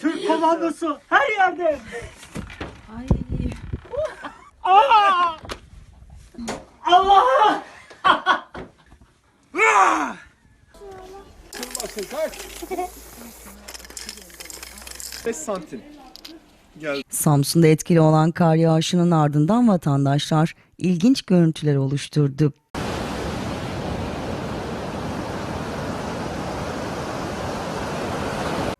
Türk komandosu her yerde. Ay. Aa! Allah! Bakın kalk. 5 santim. Samsun'da etkili olan kar yağışının ardından vatandaşlar ilginç görüntüler oluşturdu.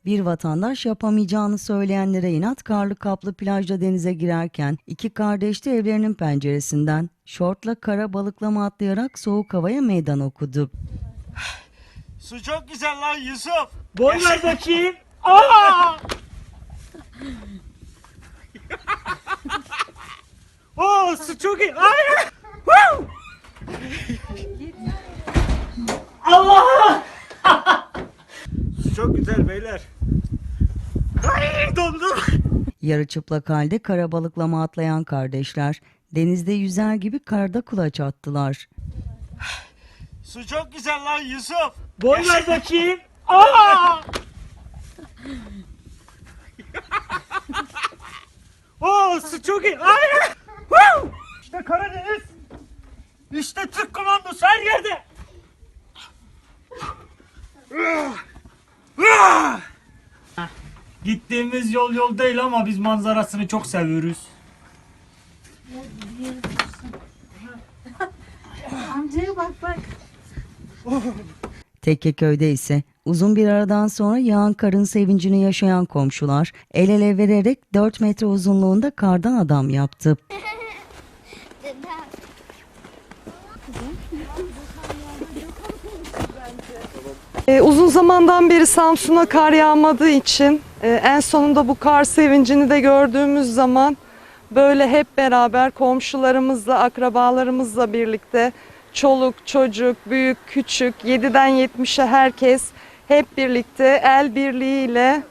Bir vatandaş yapamayacağını söyleyenlere inat karlı kaplı plajda denize girerken iki kardeş de evlerinin penceresinden şortla kara balıklama atlayarak soğuk havaya meydan okudu. Su çok güzel lan Yusuf. Boy ver bakayım. Aa! Oo su çok iyi. Ay! Woo! Allah! su çok güzel beyler. Ay dondum. Yarı çıplak halde kara balıklama atlayan kardeşler denizde yüzer gibi karda kulaç attılar. Su çok güzel lan Yusuf. Boy ver bakayım. Aa! Oo su çok iyi. Ay! Woo! İşte Karadeniz. İşte Türk komandosu her yerde. Gittiğimiz yol yol değil ama biz manzarasını çok seviyoruz. Amcaya bak bak. Tekkeköy'de ise uzun bir aradan sonra yağan karın sevincini yaşayan komşular el ele vererek 4 metre uzunluğunda kardan adam yaptı. Ee, uzun zamandan beri Samsun'a kar yağmadığı için e, en sonunda bu kar sevincini de gördüğümüz zaman böyle hep beraber komşularımızla, akrabalarımızla birlikte çoluk, çocuk, büyük, küçük, 7'den 70'e herkes hep birlikte el birliğiyle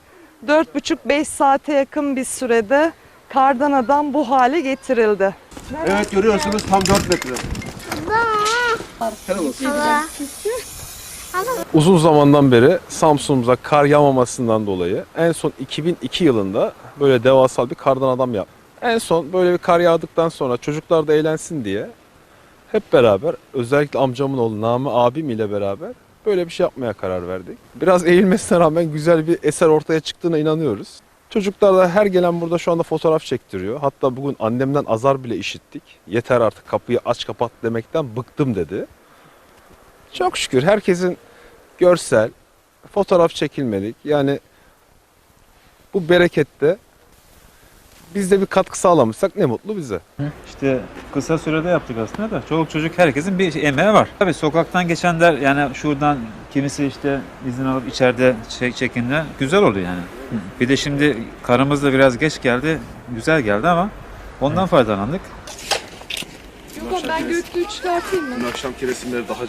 4,5-5 saate yakın bir sürede kardan adam bu hale getirildi. Evet görüyorsunuz tam 4 metre. Uzun zamandan beri Samsun'umuza kar yağmamasından dolayı en son 2002 yılında böyle devasal bir kardan adam yaptık. En son böyle bir kar yağdıktan sonra çocuklar da eğlensin diye hep beraber özellikle amcamın oğlu Nami abim ile beraber böyle bir şey yapmaya karar verdik. Biraz eğilmesine rağmen güzel bir eser ortaya çıktığına inanıyoruz. Çocuklar da her gelen burada şu anda fotoğraf çektiriyor. Hatta bugün annemden azar bile işittik. Yeter artık kapıyı aç kapat demekten bıktım dedi. Çok şükür herkesin görsel, fotoğraf çekilmelik yani bu berekette biz de bir katkı sağlamışsak ne mutlu bize. İşte kısa sürede yaptık aslında da çoluk çocuk herkesin bir emeği var. Tabii sokaktan geçenler yani şuradan kimisi işte izin alıp içeride çekinler güzel oldu yani. Bir de şimdi karımız da biraz geç geldi, güzel geldi ama ondan faydalandık. Ben göklüğü çıkartayım mı? Dün akşamki resimleri daha